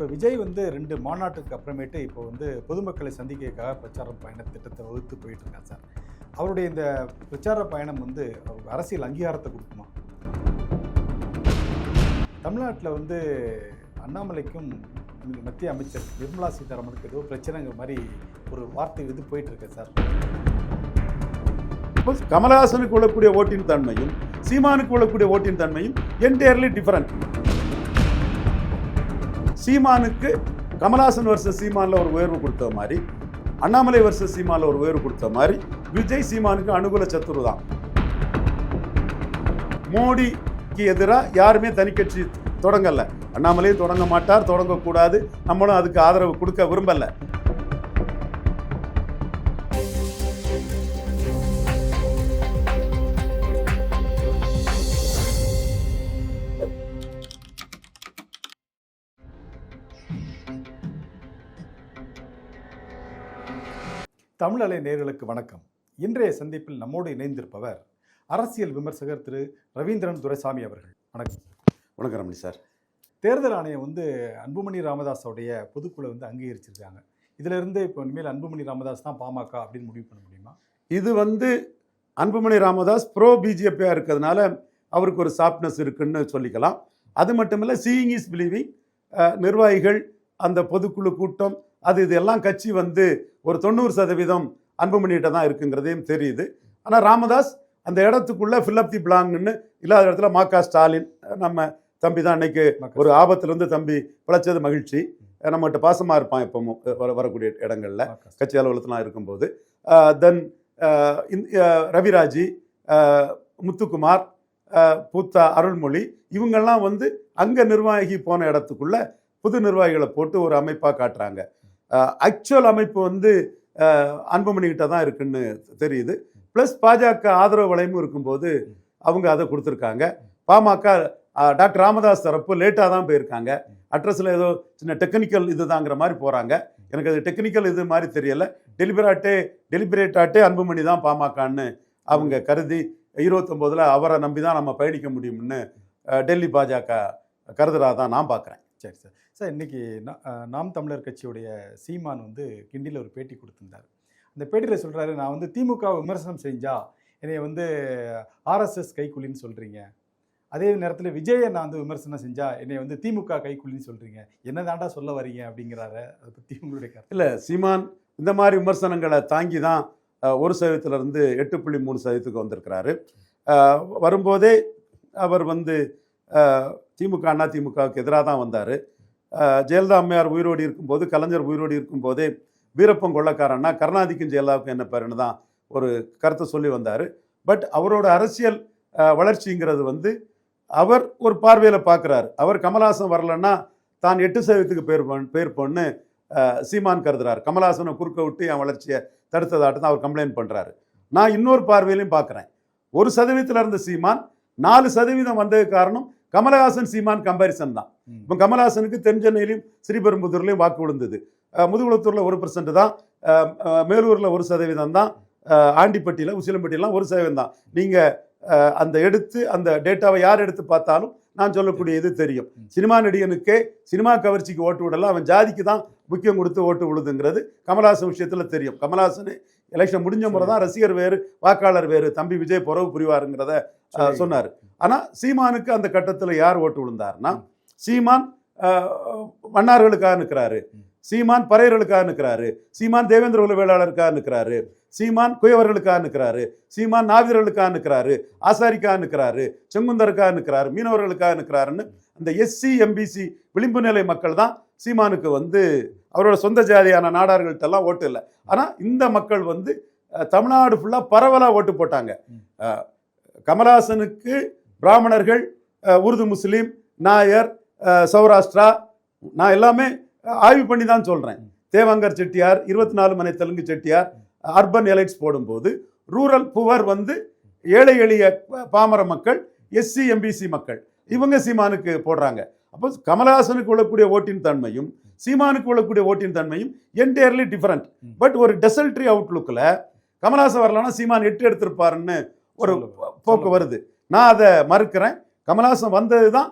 இப்போ விஜய் வந்து ரெண்டு மாநாட்டுக்கு அப்புறமேட்டு இப்போ வந்து பொதுமக்களை சந்திக்கிறதுக்காக பிரச்சார பயண திட்டத்தை வகுத்து போயிட்டு இருக்காங்க சார். அவருடைய இந்த பிரச்சார பயணம் வந்து அரசியல் அங்கீகாரத்தை கொடுக்குமா? தமிழ்நாட்டில் வந்து அண்ணாமலைக்கும் மத்திய அமைச்சர் நிர்மலா சீதாராமனுக்கு ஏதோ பிரச்சனைங்கிற மாதிரி ஒரு வார்த்தை இது போயிட்டு இருக்கு சார். கமலஹாசனுக்கு உள்ளக்கூடிய ஓட்டின் தன்மையும் சீமானுக்கு உள்ளக்கூடிய ஓட்டின் தன்மையும் என்டையர்லி டிஃபரண்ட் சீமானுக்கு கமலாசன் வருஷ சீமானில் ஒரு உயர்வு கொடுத்த மாதிரி அண்ணாமலை வருஷ சீமானில் ஒரு உயர்வு கொடுத்த மாதிரி விஜய் சீமானுக்கு அனுகூல சத்துரு தான். மோடிக்கு எதிராக யாருமே தனிக்கட்சி தொடங்கலை. அண்ணாமலையும் தொடங்க மாட்டார் தொடங்கக்கூடாது. நம்மளும் அதுக்கு ஆதரவு கொடுக்க விரும்பலை. தமிழலை நேயர்களுக்கு வணக்கம். இன்றைய சந்திப்பில் நம்மோடு இணைந்திருப்பவர் அரசியல் விமர்சகர் திரு ரவீந்திரன் துரைசாமி அவர்கள். வணக்கம். வணக்கம் ரமணி சார். தேர்தல் ஆணையம் வந்து அன்புமணி ராமதாஸோடைய பொதுக்குழு வந்து அங்கீகரிச்சிருக்காங்க. இதுல இருந்து இப்போ இனிமேல் அன்புமணி ராமதாஸ் தான் பாமக அப்படின்னு முடிவு பண்ண முடியுமா? இது வந்து அன்புமணி ராமதாஸ் ப்ரோ பிஜேபியாக இருக்கிறதுனால அவருக்கு ஒரு சாஃப்ட்னஸ் இருக்குன்னு சொல்லிக்கலாம். அது மட்டும் இல்லை சீயிங் இஸ் பிலீவிங் நிர்வாகிகள் அந்த பொதுக்குழு கூட்டம் அது இதெல்லாம் கட்சி வந்து ஒரு தொண்ணூறு சதவீதம் அன்புமணிகிட்ட தான் இருக்குங்கிறதையும் தெரியுது. ஆனால் ராமதாஸ் அந்த இடத்துக்குள்ள ஃபில்லப் தி பிளாங்னு இல்லாத இடத்துல மாக்கா ஸ்டாலின் நம்ம தம்பி தான் அன்னைக்கு ஒரு ஆபத்துலேருந்து தம்பி பிழைச்சது மகிழ்ச்சி. நம்மகிட்ட பாசமாக இருப்பான் இப்போ வர வரக்கூடிய இடங்கள்ல கட்சி அலுவலகத்திலாம் இருக்கும்போது. தென் ரவிராஜி முத்துக்குமார் பூத்தா அருள்மொழி இவங்கெல்லாம் வந்து அங்கே நிர்வாகி போன இடத்துக்குள்ள புது நிர்வாகிகளை போட்டு ஒரு அமைப்பாக காட்டுறாங்க. ஆக்சுவல் அமைப்பு வந்து அன்புமணிகிட்ட தான் இருக்குன்னு தெரியுது. ப்ளஸ் பாஜக ஆதரவு வளையமும் இருக்கும்போது அவங்க அதை கொடுத்துருக்காங்க. பாமக டாக்டர் ராமதாஸ் தரப்பு லேட்டாக தான் போயிருக்காங்க. அட்ரஸில் ஏதோ சின்ன டெக்னிக்கல் இதுதாங்கிற மாதிரி போகிறாங்க எனக்கு அது டெக்னிக்கல் இது மாதிரி தெரியல. டெலிபரேட்டே டெலிபரேட்டாட்டே அன்புமணி தான் பாமகன்னு அவங்க கருதி இருபத்தொம்போதில் அவரை நம்பி தான் நம்ம பயணிக்க முடியும்னு டெல்லி பாஜக கருதுறா தான் நான் பார்க்குறேன் சரி சார். சார் இன்றைக்கி நாம் தமிழர் கட்சியுடைய சீமான் வந்து கிண்டியில் ஒரு பேட்டி கொடுத்துருந்தார். அந்த பேட்டியில் சொல்கிறாரு நான் வந்து திமுக விமர்சனம் செஞ்சா என்னை வந்து ஆர்எஸ்எஸ் கைக்குள்ளின்னு சொல்கிறீங்க அதே நேரத்தில் விஜயை நான் வந்து விமர்சனம் செஞ்சால் என்னை வந்து திமுக கைக்குள்ளின்னு சொல்கிறீங்க என்ன தாண்டா சொல்ல வரீங்க அப்படிங்கிறாரு. அதை பற்றி உங்களுடைய கருத்து? இல்லை சீமான் இந்த மாதிரி விமர்சனங்களை தாங்கி தான் ஒரு சதவீதத்திலிருந்து எட்டு புள்ளி மூணு சதவீதத்துக்கு வந்திருக்கிறாரு. வரும்போதே அவர் வந்து திமுக அண்ணா திமுகவுக்கு எதிராக தான் வந்தார். ஜெயலலிதா அம்மையார் உயிரோடு இருக்கும்போது கலைஞர் உயிரோடு இருக்கும்போதே வீரப்பன் கொள்ளக்காரன்னா கருணாதிக்கும் ஜெயலலிதாவுக்கும் என்ன பேருன்னு தான் ஒரு கருத்தை சொல்லி வந்தார். பட் அவரோட அரசியல் வளர்ச்சிங்கிறது வந்து அவர் ஒரு பார்வையில் பார்க்குறாரு அவர் கமல்ஹாசன் வரலன்னா தான் எட்டு சதவீதத்துக்கு பேர் பேர் பொண்ணு சீமான் கருதுறாரு. கமல்ஹாசனை குறுக்க விட்டு என் வளர்ச்சியை தடுத்ததாட்டு தான் அவர் கம்ப்ளைண்ட் பண்ணுறாரு நான் இன்னொரு பார்வையிலையும் பார்க்குறேன் ஒரு சதவீதத்தில் இருந்த சீமான் நாலு சதவீதம் வந்ததுக்கு காரணம் கமலஹாசன் சீமான் கம்பாரிசன் தான். இப்போ கமலஹாசனுக்கு தென்சென்னையிலையும் ஸ்ரீபெரும்புதூர்லையும் வாக்கு விழுந்தது. முதுகுளத்தூரில் ஒரு பர்சன்ட் தான். மேலூரில் ஒரு சதவீதம் தான். ஆண்டிப்பட்டியில் உசிலம்பட்டியெல்லாம் ஒரு சதவீதம் தான். நீங்கள் அந்த எடுத்து அந்த டேட்டாவை யார் எடுத்து பார்த்தாலும் நான் சொல்லக்கூடிய இது தெரியும் சினிமா நடிகனுக்கே சினிமா கவர்ச்சிக்கு ஓட்டு விடலாம் அவன் ஜாதிக்கு தான் முக்கியம் கொடுத்து ஓட்டு விழுதுங்கிறது கமலஹாசன் விஷயத்தில் தெரியும். கமலஹாசன் எலெக்ஷன் முடிஞ்ச முறை தான் ரசிகர் வேறு வாக்காளர் வேறு தம்பி விஜய் புறவு புரிவாருங்கிறத சொன்னார். ஆனால் சீமானுக்கு அந்த கட்டத்தில் யார் ஓட்டு விழுந்தாருன்னா சீமான் மன்னார்களுக்காக நிற்கிறாரு சீமான் பறையர்களுக்காக நிற்கிறாரு சீமான் தேவேந்திர குல வேளாளருக்காக நிற்கிறாரு சீமான் குயவர்களுக்காக நிற்கிறாரு சீமான் நாவிதர்களுக்காக நிற்கிறாரு ஆசாரிக்காக நிற்கிறாரு செங்குந்தருக்காக நிற்கிறாரு மீனவர்களுக்காக நிற்கிறாருன்னு அந்த எஸ்சி எம்பிசி விளிம்பு நிலை மக்கள் தான் சீமானுக்கு வந்து அவரோட சொந்த ஜாதியான நாடார்கள்ட்டெல்லாம் ஓட்டு இல்லை. ஆனால் இந்த மக்கள் வந்து தமிழ்நாடு ஃபுல்லாக பரவலாக ஓட்டு போட்டாங்க. கமலஹாசனுக்கு பிராமணர்கள் உருது முஸ்லீம் நாயர் சௌராஷ்டிரா நான் எல்லாமே ஆய்வு பண்ணி தான் சொல்கிறேன் தேவாங்கர் செட்டியார் இருபத்தி நாலு மனை தெலுங்கு செட்டியார் அர்பன் எலைட்ஸ் போடும்போது ரூரல் புவர் வந்து ஏழை எளிய பாமர மக்கள் எஸ்சி எம்பிசி மக்கள். இவங்க சீமானுக்கு போடுறாங்க. அப்போ கமலஹாசனுக்கு உள்ளக்கூடிய ஓட்டின் தன்மையும் சீமானுக்கு உள்ளக்கூடிய ஓட்டின் தன்மையும் என்டையர்லி டிஃபரண்ட். பட் ஒரு டெசல்ட்ரி அவுட்லுக்கில் கமலஹாசன் வரலன்னா சீமான் எட்டு எடுத்திருப்பாருன்னு ஒரு போக்கு வருது. நான் அதை மறுக்கிறேன். கமலஹாசன் வந்தது தான்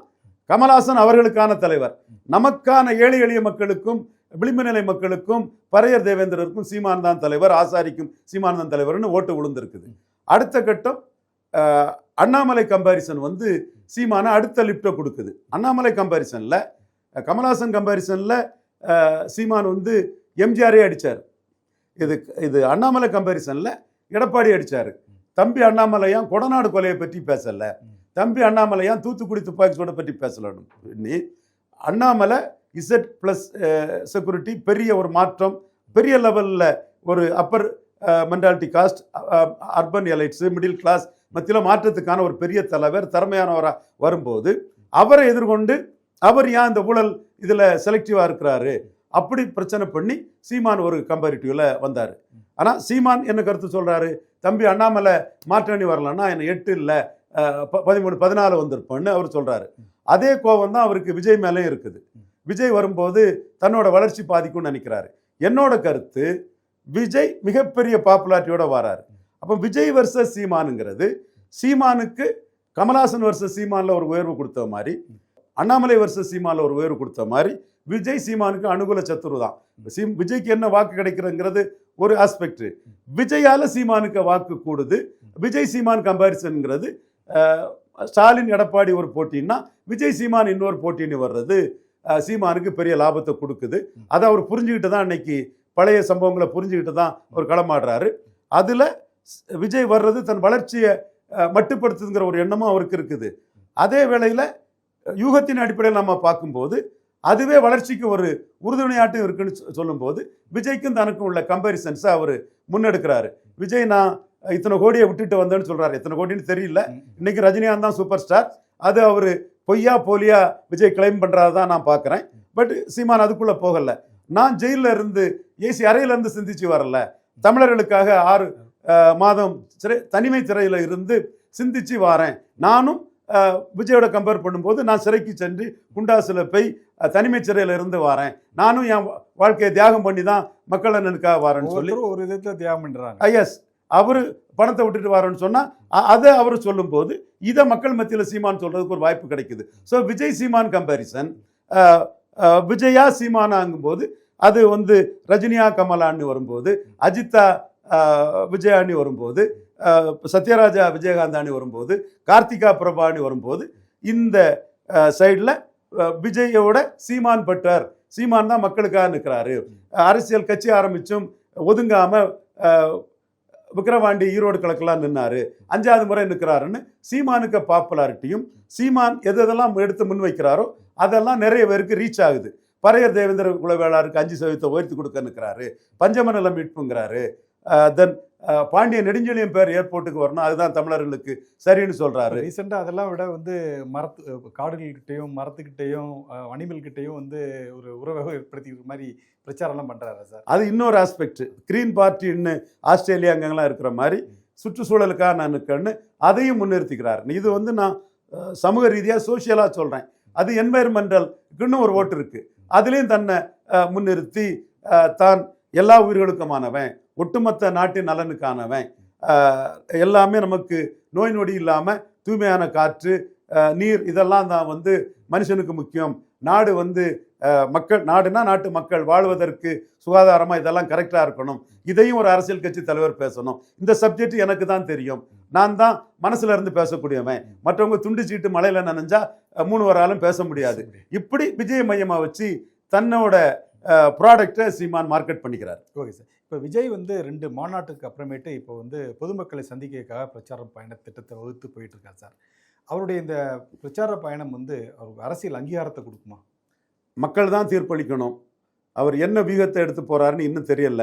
கமல்ஹாசன் அவர்களுக்கான தலைவர். நமக்கான ஏழை எளிய மக்களுக்கும் விளிம்பு நிலை மக்களுக்கும் பறையர் தேவேந்திரருக்கும் சீமான் தான் தலைவர் ஆசாரிக்கும் சீமான் தான் தலைவர்னு ஓட்டு விழுந்திருக்குது அடுத்த கட்டம் அண்ணாமலை கம்பாரிசன் வந்து சீமான அடுத்த லிஃப்ட்டை கொடுக்குது. அண்ணாமலை கம்பாரிசன்ல அஹ், கமல்ஹாசன் கம்பாரிசன்ல சீமான் வந்து எம்ஜிஆரே அடிச்சார். இது இது அண்ணாமலை கம்பாரிசன்ல எடப்பாடி அடிச்சாரு. தம்பி அண்ணாமலையான் கொடநாடு கொலையை பற்றி பேசல. தம்பி அண்ணாமலையான் தூத்துக்குடி துப்பாக்கி சூடை பற்றி பேசலாம் நீ அண்ணாமலை இசட் ப்ளஸ் செக்யூரிட்டி பெரிய ஒரு மாற்றம் பெரிய லெவலில் ஒரு upper mentality caste urban elites middle class மத்தியில் மாற்றத்துக்கான ஒரு பெரிய தலைவர் திறமையானவராக வரும்போது அவரை எதிர்கொண்டு அவர் ஏன் இந்த ஊழல் இதில் செலக்டிவாக இருக்கிறாரு? அப்படி பிரச்சனை பண்ணி சீமான் ஒரு கம்பேரிட்டிவ்ல வந்தார். ஆனால் சீமான் என்ன கருத்து சொல்கிறாரு தம்பி அண்ணாமலை மாற்றணி வரலன்னா என்ன எட்டு இல்லை பதிமூணு பதினாலு வந்திருப்பேன்னு அவர் சொல்கிறாரு அதே கோபம் தான் அவருக்கு விஜய் மேலேயும் இருக்குது. விஜய் வரும்போது தன்னோட வளர்ச்சி பாதிக்கும்னு நினைக்கிறாரு. என்னோட கருத்து விஜய் மிகப்பெரிய பாப்புலாரிட்டியோட வராரு. அப்போ விஜய் வர்சஸ் சீமானுங்கிறது சீமானுக்கு கமலாசன் வர்சஸ் சீமானில் ஒரு உயர்வு கொடுத்த மாதிரி அண்ணாமலை வர்சஸ் சீமானில் ஒரு உயர்வு கொடுத்த மாதிரி விஜய் சீமானுக்கு அனுகூல சத்துரு தான். சீம் விஜய்க்கு என்ன வாக்கு கிடைக்கிறதுங்கிறது ஒரு ஆஸ்பெக்ட் விஜயால சீமானுக்கு வாக்கு கூடுது. விஜய் சீமான் கம்பாரிசன்ங்கிறது ஸ்டாலின் எடப்பாடி ஒரு போட்டின்னா விஜய் சீமான் இன்னொரு போட்டின்னு வர்றது சீமானுக்கு பெரிய லாபத்தை கொடுக்குது. அதை அவர் புரிஞ்சுக்கிட்டு தான் அன்னைக்கு பழைய சம்பவங்களை புரிஞ்சுக்கிட்டு தான் அவர் களமாடுறாரு. அதில் விஜய் வர்றது தன் வளர்ச்சியை மட்டுப்படுத்துங்கிற ஒரு எண்ணமும் அவருக்கு இருக்குது. அதே வேளையில் யூகத்தின் அடிப்படையில் நம்ம பார்க்கும்போது அதுவே வளர்ச்சிக்கு ஒரு உறுதுணையாட்டம் இருக்குன்னு சொல்லும்போது விஜய்க்கும் தனக்கும் உள்ள கம்பேரிசன்ஸை அவர் முன்னெடுக்கிறாரு. விஜய் நான் இத்தனை கோடியை விட்டுட்டு வந்தேன்னு சொல்றாரு. எத்தனை கோடின்னு தெரியல. இன்னைக்கு ரஜினிகாந்த் தான் சூப்பர் ஸ்டார் அது அவர் பொய்யா போலியா விஜய் கிளைம் பண்றதா தான் நான் பார்க்குறேன். பட் சீமான் அதுக்குள்ள போகல. நான் ஜெயிலில் இருந்து ஏசி அறையில இருந்து சிந்திச்சு வரல. தமிழர்களுக்காக ஆறு மாதம் சிறை தனிமை திரையில இருந்து சிந்திச்சு வாரேன். நானும் விஜயோட கம்பேர் பண்ணும்போது நான் சிறைக்கு சென்று குண்டாசுல போய் தனிமை சிறையில இருந்து வாரேன். நானும் என் வாழ்க்கையை தியாகம் பண்ணி தான் மக்கள் நலனுக்காக வாரேன்னு சொல்லி ஒரு விதத்துல தியாகம் பண்றாங்க. எஸ் அவர் பணத்தை விட்டுட்டு வரேன்னு சொன்னா அ- அதை அவர் சொல்லும்போது இதை மக்கள் மத்தியில் சீமான் சொல்றதுக்கு ஒரு வாய்ப்பு கிடைக்குது. ஸோ விஜய் சீமான் கம்பேரிசன் விஜயா சீமானாங்கும்போது அது வந்து ரஜினியா கமலான்னு வரும்போது அஜிதா அஹ், விஜயானி வரும்போது சத்யராஜா விஜயகாந்தானி வரும்போது கார்த்திகா பிரபானி வரும்போது இந்த சைடில் விஜயோட சீமான் பட்டார். சீமான் தான் மக்களுக்காக நிற்கிறாரு. அரசியல் கட்சி ஆரம்பிச்சும் ஒதுங்காம விக்கிரவாண்டி ஈரோடு கிழக்கெல்லாம் நின்னாரு. அஞ்சாவது முறை நிற்கிறாருன்னு சீமானுக்கு பாப்புலாரிட்டியும் சீமான் எது எதெல்லாம் எடுத்து முன்வைக்கிறாரோ அதெல்லாம் நிறைய பேருக்கு ரீச் ஆகுது. பறையர் தேவேந்திர குலவேளாருக்கு அஞ்சு சதவீதத்தை உயர்த்தி கொடுக்க நிற்கிறாரு. பஞ்சமநல மீட்புங்கிறாரு. தென் பாண்டிய நெடுஞ்செழியம் பேர் ஏர்போர்ட்டுக்கு வரணும். அதுதான் தமிழர்களுக்கு சரின்னு சொல்றாரு. ரீசெண்டா அதெல்லாம் விட வந்து மரத்து காடுகள்கிட்டயும் மரத்துக்கிட்டையும் அனிமல் கிட்டயும் வந்து ஒரு உறவை ஏற்படுத்திக்கிற மாதிரி பிரச்சாரம்லாம் பண்றாரு சார்? அது இன்னொரு ஆஸ்பெக்ட் கிரீன் பார்ட்டின்னு ஆஸ்திரேலியா அங்கெல்லாம் இருக்கிற மாதிரி சுற்றுச்சூழலுக்காக நான் நிற்கன்னு அதையும் முன்னிறுத்திக்கிறார். இது வந்து நான் சமூக ரீதியாக சோஷியலாக சொல்கிறேன் அது என்வைரன்மெண்டல்க்குன்னு ஒரு ஓட்டு இருக்கு. அதுலேயும் தன்னை முன்னிறுத்தி தான் எல்லா உயிர்களுக்குமானவன். ஒட்டுமொத்த நாட்டின் நலனுக்கானவன். எல்லாமே நமக்கு நோய் நொடி இல்லாமல் தூய்மையான காற்று நீர் இதெல்லாம் தான் வந்து மனுஷனுக்கு முக்கியம். நாடு வந்து மக்கள் நாடுனா நாட்டு மக்கள் வாழ்வதற்கு சுகாதாரமாக இதெல்லாம் கரெக்டாக இருக்கணும். இதையும் ஒரு அரசியல் கட்சி தலைவர் பேசணும். இந்த சப்ஜெக்ட் எனக்கு தான் தெரியும். நான் தான் மனசுல இருந்து பேசக்கூடியவன். மற்றவங்க துண்டு சீட்டு மலையில நனைஞ்சா மூணு வராலும் பேச முடியாது. இப்படி விஜய மையமா வச்சு தன்னோட ப்ராடக்டை சீமான் மார்க்கெட் பண்ணிக்கிறார். Okay sir. இப்போ விஜய் வந்து ரெண்டு மாநாட்டுக்கு அப்புறமேட்டு இப்போ வந்து பொதுமக்களை சந்திக்கிறதுக்காக பிரச்சார பயண திட்டத்தை வகுத்து போயிட்டு இருக்கார் சார். அவருடைய இந்த பிரச்சார பயணம் வந்து அவருக்கு அரசியல் அங்கீகாரத்தை கொடுக்குமா? மக்கள் தான் தீர்ப்பளிக்கணும். அவர் என்ன வீகத்தை எடுத்து போறாருன்னு இன்னும் தெரியல.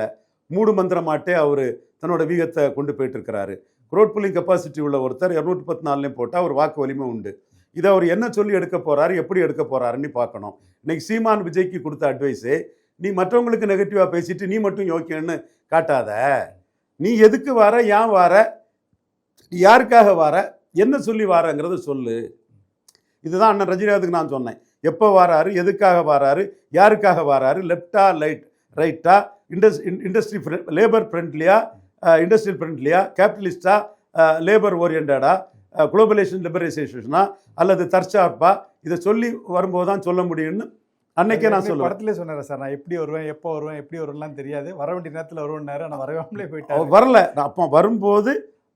மூடு மந்திரமாட்டே அவர் தன்னோட வீகத்தை கொண்டு போயிட்டு இருக்கிறாரு க்ரோட் புல்லிங் கெப்பாசிட்டி உள்ள ஒருத்தர் இரநூத்தி பத்து நாலுலையும் போட்டால் அவர் வாக்கு வலிமை உண்டு. இதை அவர் என்ன சொல்லி எடுக்க போகிறாரு எப்படி எடுக்க போகிறாருன்னு பார்க்கணும். இன்னைக்கு சீமான் விஜய்க்கு கொடுத்த அட்வைஸே நீ மற்றவங்களுக்கு நெகட்டிவாக பேசிட்டு நீ மட்டும் யோக்கியன்னு காட்டாத. நீ எதுக்கு வர ஏன் வர யாருக்காக வர என்ன சொல்லி வாரங்கிறத சொல்லு. இதுதான் அண்ணன் ரஜினிகாந்துக்கு நான் சொன்னேன். எப்போ வராரு எதுக்காக வராரு யாருக்காக வராரு லெஃப்டா லைட் ரைட்டா இண்டஸ் இண்டஸ்ட்ரி லேபர் ஃப்ரெண்ட்லியா இண்டஸ்ட்ரியல் ஃப்ரெண்ட்லியா கேபிட்டலிஸ்டா லேபர் ஓரியன்டா குளோபலேஷன் லிபரைசேஷனா அல்லது தற்சார்பா? இதை சொல்லி வரும்போது தான் சொல்ல முடியும்னு அன்னைக்கே நான் சொல்லுவேன். படத்திலே சொன்னாரு சார் நான் எப்படி வருவேன் எப்போ வருவேன் எப்படி வருவேன்லாம் தெரியாது. வர வேண்டிய நேரத்தில் வருவேன்னாரு ஆனால் வரவாமலே அவர் போயிட்டாரு வரல. நான் அப்போ வரும்போது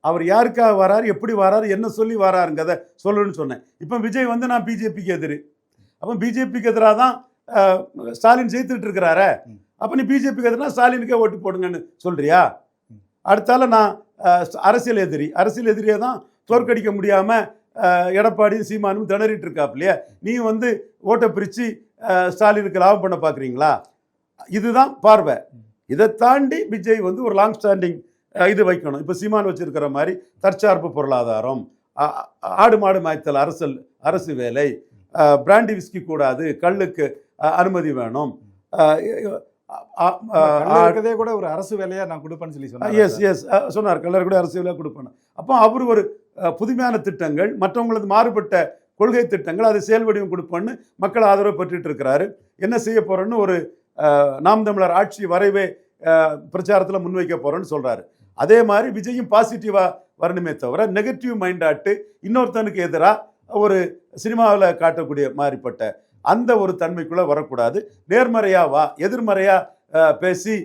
அவர் யாருக்காக வராரு எப்படி வராரு என்ன சொல்லி வராருங்கிறத சொல்லணும்னு சொன்னேன். இப்போ விஜய் வந்து நான் பிஜேபிக்கு எதிரி. அப்போ பிஜேபிக்கு எதிராக தான் ஸ்டாலின் ஜெயித்துட்டு இருக்கிறாரே. அப்போ நீ பிஜேபிக்கு எதிராக ஸ்டாலினுக்கே ஓட்டு போடுங்கன்னு சொல்றியா. அடுத்தால நான் அரசியல் எதிரி. அரசியல் எதிரியை தான் தோற்கடிக்க முடியாம அஹ், எடப்பாடியும் சீமானும் திணறிட்டு இருக்காப்லையே நீ வந்து ஓட்டை பிரித்து ஸ்டாலினுக்கு லாபம் பண்ண பார்க்குறீங்களா இதுதான் பார்வை. இதை தாண்டி விஜய் வந்து ஒரு லாங் ஸ்டாண்டிங் இது வைக்கணும். இப்போ சீமான் வச்சிருக்கிற மாதிரி தற்சார்பு பொருளாதாரம் ஆடு மாடு மாய்த்தல் அரசல் அரசு வேலை பிராண்டி விஸ்கி கூடாது அஹ், அனுமதி வேணும். கூட ஒரு அரசு வேலையா நான் கொடுப்பேன்னு சொல்லி சொன்னாரு எஸ் எஸ் சொன்னார். கல்லர் கூட அரசியலாக கொடுப்பேன் அப்போ அவர் ஒரு புதுமையான திட்டங்கள் மற்றவங்களது மாறுபட்ட கொள்கை திட்டங்கள் அது செயல் வடிவம் கொடுப்பேன்னு மக்கள் ஆதரவு பெற்றுட்டு இருக்கிறாரு. என்ன செய்ய போகிறோன்னு ஒரு நாம் தமிழர் ஆட்சி வரைவே பிரச்சாரத்தில் முன்வைக்க போகிறோன்னு சொல்கிறாரு அதே மாதிரி விஜயும் பாசிட்டிவாக வரணுமே தவிர நெகட்டிவ் மைண்டாட்டு இன்னொருத்தனுக்கு எதிராக ஒரு சினிமாவில் காட்டக்கூடிய மாதிரிப்பட்ட அந்த ஒரு தன்மைக்குள்ளே வரக்கூடாது. நேர்மறையாக வா எதிர்மறையாக பேசி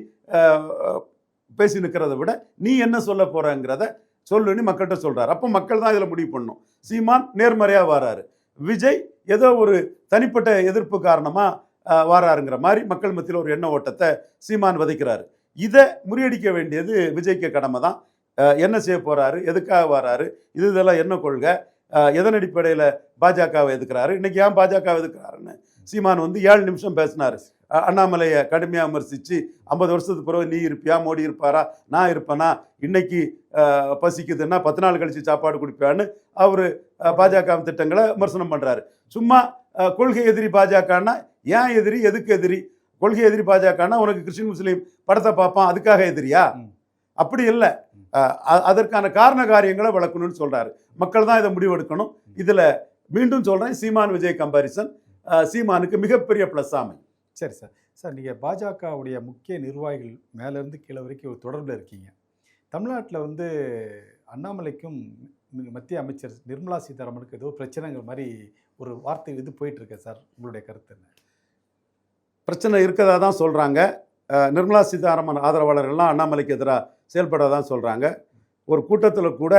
பேசி நிற்கிறத விட நீ என்ன சொல்ல போகிறங்கிறத சொல்லுன்னு மக்கள்கிட்ட சொல்கிறார் அப்போ மக்கள் தான் இதில் முடிவு பண்ணும் சீமான் நேர்மறையாக வராரு. விஜய் ஏதோ ஒரு தனிப்பட்ட எதிர்ப்பு காரணமாக வாராருங்கிற மாதிரி மக்கள் மத்தியில் ஒரு எண்ண ஓட்டத்தை சீமான் விதைக்கிறாரு. இதை முறியடிக்க வேண்டியது விஜய்க்கு கடமை தான். என்ன செய்ய போகிறாரு எதுக்காக வராரு இது இதெல்லாம் என்ன கொள்கை எதன் அடிப்படையில் பாஜகவை எதுக்குறாரு இன்றைக்கி ஏன் பாஜகவை எதுக்குறாருன்னு சீமான் வந்து ஏழு நிமிஷம் பேசினாரு. அண்ணாமலையை கடுமையாக விமர்சிச்சு ஐம்பது வருஷத்துக்கு பிறகு நீ இருப்பியா மோடி இருப்பாரா நான் இருப்பேனா இன்னைக்கு பசிக்குதுன்னா பத்து நாள் கழிச்சு சாப்பாடு கொடுப்பியான்னு அவர் பாஜக திட்டங்களை விமர்சனம் பண்றாரு. சும்மா கொள்கை எதிரி பாஜகன்னா ஏன் எதிரி எதுக்கு எதிரி? கொள்கை எதிரி பாஜகன்னா உனக்கு கிறிஸ்டின் முஸ்லீம் படத்தை பார்ப்பான் அதுக்காக எதிரியா. அப்படி இல்லை. அதற்கான காரண காரியங்களை விளக்கணும்னு சொல்றாரு. மக்கள் தான் இதை முடிவெடுக்கணும். இதுல மீண்டும் சொல்றேன் சீமான் விஜய் கம்பாரிசன் சீமானுக்கு மிகப்பெரிய ப்ளஸ் ஆமை. சரி சார். சார் நீங்கள் பாஜகவுடைய முக்கிய நிர்வாகிகள் மேலேருந்து கீழே வரைக்கும் ஒரு தொடர்பில் இருக்கீங்க. தமிழ்நாட்டில் வந்து அண்ணாமலைக்கும் மத்திய அமைச்சர் நிர்மலா சீதாராமனுக்கு ஏதோ பிரச்சனைங்கிற மாதிரி ஒரு வார்த்தை இது போயிட்டு இருக்கு சார். உங்களுடைய கருத்து என்ன? பிரச்சனை இருக்கதா தான் சொல்கிறாங்க நிர்மலா சீதாராமன் ஆதரவாளர்கள்லாம் அண்ணாமலைக்கு எதிராக செயல்பட தான் சொல்கிறாங்க ஒரு கூட்டத்தில் கூட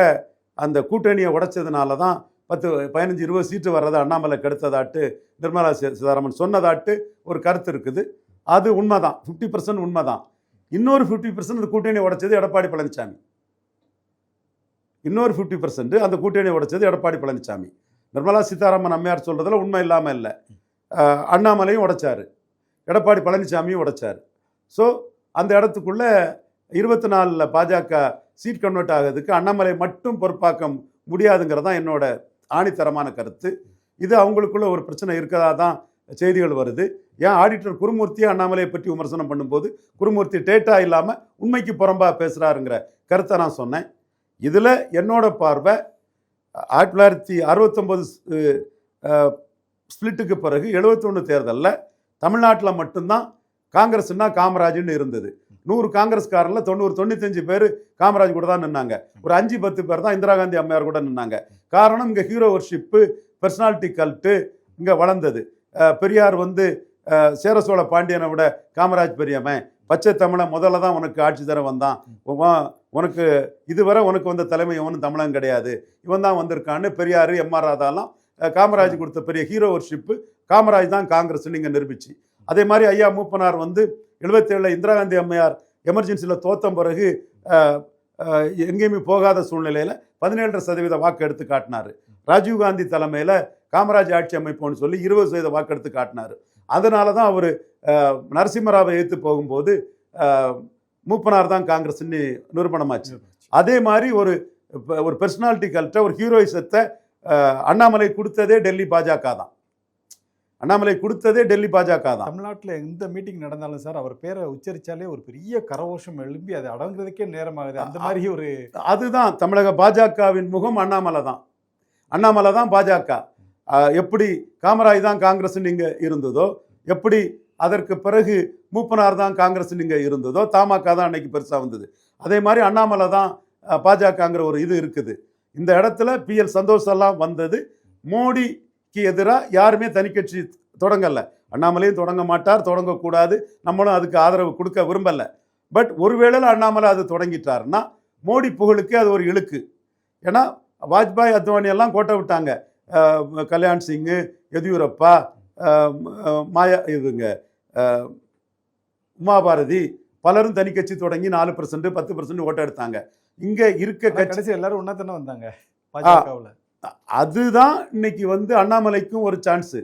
அந்த கூட்டணியை உடைச்சதுனால தான் பத்து பதினஞ்சு இருபது சீட்டு வர்றதை அண்ணாமலை கெடுத்ததாட்டு நிர்மலா சீதாராமன் சொன்னதாட்டு ஒரு கருத்து இருக்குது. அது உண்மைதான். ஃபிஃப்டி பர்சன்ட் உண்மைதான். இன்னொரு ஃபிஃப்டி பர்சன்ட் அந்த கூட்டணியை உடைச்சது எடப்பாடி பழனிசாமி இன்னொரு ஃபிஃப்டி பர்சன்ட் அந்த கூட்டணியை உடைச்சது எடப்பாடி பழனிசாமி நிர்மலா சீதாராமன் அம்மையார் சொல்கிறதுல உண்மை இல்லாமல் இல்லை. அண்ணாமலையும் உடைச்சார். எடப்பாடி பழனிசாமியும் உடைச்சார். ஸோ அந்த இடத்துக்குள்ளே இருபத்தி நாலில் பாஜக சீட் கன்வெர்ட் ஆகிறதுக்கு அண்ணாமலை மட்டும் பொறுப்பாக்க முடியாதுங்கிறது தான் என்னோட ஆணித்தரமான கருத்து. இது அவங்களுக்குள்ள ஒரு பிரச்சனை இருக்கதா தான் செய்திகள் வருது. ஏன் ஆடிட்டர் குருமூர்த்தியை அண்ணாமலையை பற்றி விமர்சனம் பண்ணும்போது குருமூர்த்தி டேட்டா இல்லாமல் உண்மைக்கு புறம்பா பேசுகிறாருங்கிற கருத்தை நான் சொன்னேன். இதில் என்னோட பார்வை ஆயிரத்தி தொள்ளாயிரத்தி அறுபத்தொம்போது ஸ்பிளிட்டுக்கு பிறகு 71 தேர்தலில் தமிழ்நாட்டில் மட்டும்தான் காங்கிரஸ்னால் காமராஜ்னு இருந்தது. நூறு காங்கிரஸ்காரனில் தொண்ணூறு தொண்ணூத்தஞ்சு பேர் காமராஜ் கூட தான் நின்னாங்க. ஒரு அஞ்சு பத்து பேர் தான் இந்திரா காந்தி அம்மையார் கூட நின்னாங்க. காரணம் இங்கே ஹீரோ ஒர்ஷிப்பு பர்சனாலிட்டி கல்ட்டு இங்கே வளர்ந்தது. பெரியார் வந்து சேர சோழ பாண்டியனை விட காமராஜ் பெரியவன். பச்சை தமிழன் முதல்ல தான் உனக்கு ஆட்சி தர வந்தான். உனக்கு இதுவரை உனக்கு வந்த தலைமை இவனும் தமிழன் கிடையாது. இவன் தான் வந்திருக்கான்னு பெரியார் எம்ஆர் ராதாலாம் காமராஜ் கொடுத்த பெரிய ஹீரோ ஒர்ஷிப்பு காமராஜ் தான் காங்கிரஸ் இங்கே நிரூபிச்சு. அதே மாதிரி ஐயா மூப்பனார் வந்து எழுபத்தேழில் இந்திரா காந்தி அம்மையார் எமர்ஜென்சியில் தோத்த பிறகு எங்கேயுமே போகாத சூழ்நிலையில் பதினேழரை சதவீத வாக்கு எடுத்து காட்டினார். ராஜீவ் காந்தி தலைமையில் காமராஜ் ஆட்சி அமைப்போம்னு சொல்லி இருபது சதவீத வாக்கு எடுத்து காட்டினார். அதனால தான் அவர் நரசிம்மராவை எதிர்த்து போகும்போது மூப்பனார் தான் காங்கிரஸ்ன்னு நிரூபணமாச்சு. அதே மாதிரி ஒரு ஒரு பெர்சனாலிட்டி கல்ட்ட ஒரு ஹீரோயிசத்தை அண்ணாமலை கொடுத்ததே டெல்லி பாஜக தான். அண்ணாமலை கொடுத்ததே டெல்லி பாஜக தான். தமிழ்நாட்டில் எந்த மீட்டிங் நடந்தாலும் சார் அவர் பேரை உச்சரிச்சாலே ஒரு பெரிய கரகோஷம் எழும்பி அது அடங்குறதுக்கே நேரமாகுது. அந்த மாதிரி ஒரு அதுதான் தமிழக பாஜகவின் முகம் அண்ணாமலை தான். அண்ணாமலை தான் பாஜக. எப்படி காமராஜ் தான் காங்கிரஸ் இங்கே இருந்ததோ எப்படி அதற்கு பிறகு மூப்பனார் தான் காங்கிரஸ் இங்கே இருந்ததோ தமாக தான் அன்னைக்கு பெருசாக வந்தது. அதே மாதிரி அண்ணாமலை தான் பாஜகங்கிற ஒரு இது இருக்குது. இந்த இடத்துல பிஎல் சந்தோஷ் எல்லாம் வந்தது. மோடிக்கு எதிராக யாருமே தனிக்கட்சி தொடங்கல. அண்ணாமலையும் தொடங்க மாட்டார் தொடங்கக்கூடாது. நம்மளும் அதுக்கு ஆதரவு கொடுக்க விரும்பல. பட் ஒருவேளை அண்ணாமலை அது தொடங்கிட்டாருன்னா மோடி புகழுக்கு அது ஒரு இழுக்கு. ஏன்னா வாஜ்பாய் அத்வானி எல்லாம் கோட்டை விட்டாங்க. கல்யாண் சிங்கு எதியூரப்பா மாயா இதுங்க உமாபாரதி பலரும் தனி கட்சி தொடங்கி நாலு பர்சன்ட் பத்து பர்சன்ட் ஓட்டை எடுத்தாங்க இங்க இருக்க கட்சி எல்லாரும் ஒண்ணா தானே வந்தாங்க அதுதான் இன்னைக்கு வந்து அண்ணாமலைக்கும் ஒரு சான்ஸ்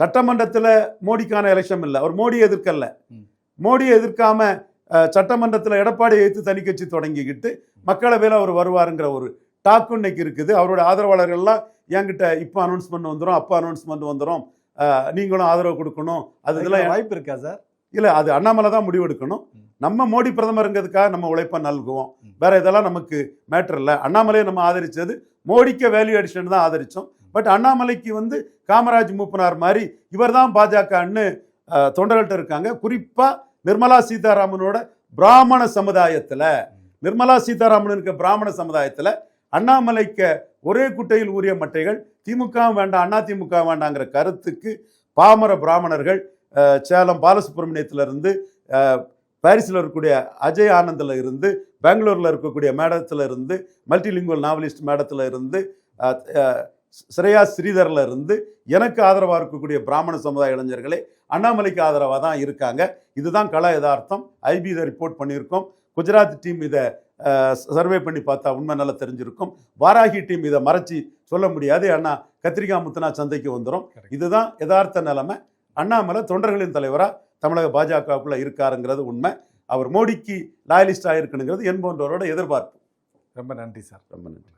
சட்டமன்றத்தில் மோடிக்கான எலெக்ஷன் இல்லை. அவர் மோடி எதிர்க்கல. மோடியை எதிர்க்காம சட்டமன்றத்தில் எடப்பாடி எதிர்த்து தனி கட்சி தொடங்கிக்கிட்டு மக்களவையில் அவர் வருவாருங்கிற ஒரு டாக்கு இன்னைக்கு இருக்குது. அவரோட ஆதரவாளர்கள் எல்லாம் என்கிட்ட இப்போ அனௌன்ஸ்மெண்ட் வந்துடும் அப்போ அனௌன்ஸ்மெண்ட் வந்துடும் நீங்களும் ஆதரவு கொடுக்கணும். அது இதெல்லாம் வாய்ப்பு இருக்கா சார்? இல்லை அது அண்ணாமலை தான் முடிவெடுக்கணும். நம்ம மோடி பிரதமருங்கிறதுக்காக நம்ம உழைப்பை நல்குவோம். வேற இதெல்லாம் நமக்கு மேட்டர் இல்லை. அண்ணாமலையை நம்ம ஆதரிச்சது மோடிக்கு வேல்யூ அடிஷன் தான் ஆதரித்தோம் பட் அண்ணாமலைக்கு வந்து காமராஜ் மூப்பனார் மாதிரி இவர் தான் பாஜகன்னு தொண்டர்கள்ட்ட இருக்காங்க. குறிப்பாக நிர்மலா சீதாராமனோட பிராமண சமுதாயத்தில் நிர்மலா சீதாராமன் இருக்க பிராமண சமுதாயத்தில் அண்ணாமலைக்கு ஒரே குட்டையில் ஊறிய மட்டைகள் திமுக வேண்டாம் அண்ணா திமுக வேண்டாங்கிற கருத்துக்கு பாமர பிராமணர்கள் சேலம் பாலசுப்ரமணியத்திலிருந்து பாரிஸில் இருக்கக்கூடிய அஜய் ஆனந்தில் இருந்து பெங்களூரில் இருக்கக்கூடிய மேடத்தில் இருந்து மல்டிலிங்குவல் நாவலிஸ்ட் மேடத்தில் இருந்து ஸ்ரேயா ஸ்ரீதரில் இருந்து எனக்கு ஆதரவாக இருக்கக்கூடிய பிராமண சமுதாய இளைஞர்களே அண்ணாமலைக்கு ஆதரவாக தான் இருக்காங்க. இதுதான் கள யதார்த்தம். ஐபி இதை ரிப்போர்ட் பண்ணியிருக்கோம். குஜராத் டீம் இதை சர்வே பண்ணி பார்த்தா உண்மை நல்லா தெரிஞ்சிருக்கும். வாராகி டீம் இதை மறைச்சி சொல்ல முடியாது. ஏன்னா கத்திரிக்காய் முத்துனா சந்தைக்கு வந்துடும். இதுதான் யதார்த்த நிலைமை. அண்ணாமலை தொண்டர்களின் தலைவராக தமிழக பாஜகவுக்குள்ள இருக்காருங்கிறது உண்மை. அவர் மோடிக்கு லாயலிஸ்ட் ஆயிருக்கணுங்கிறது என்போன்றவரோட எதிர்பார்ப்பு. ரொம்ப நன்றி சார். ரொம்ப நன்றி.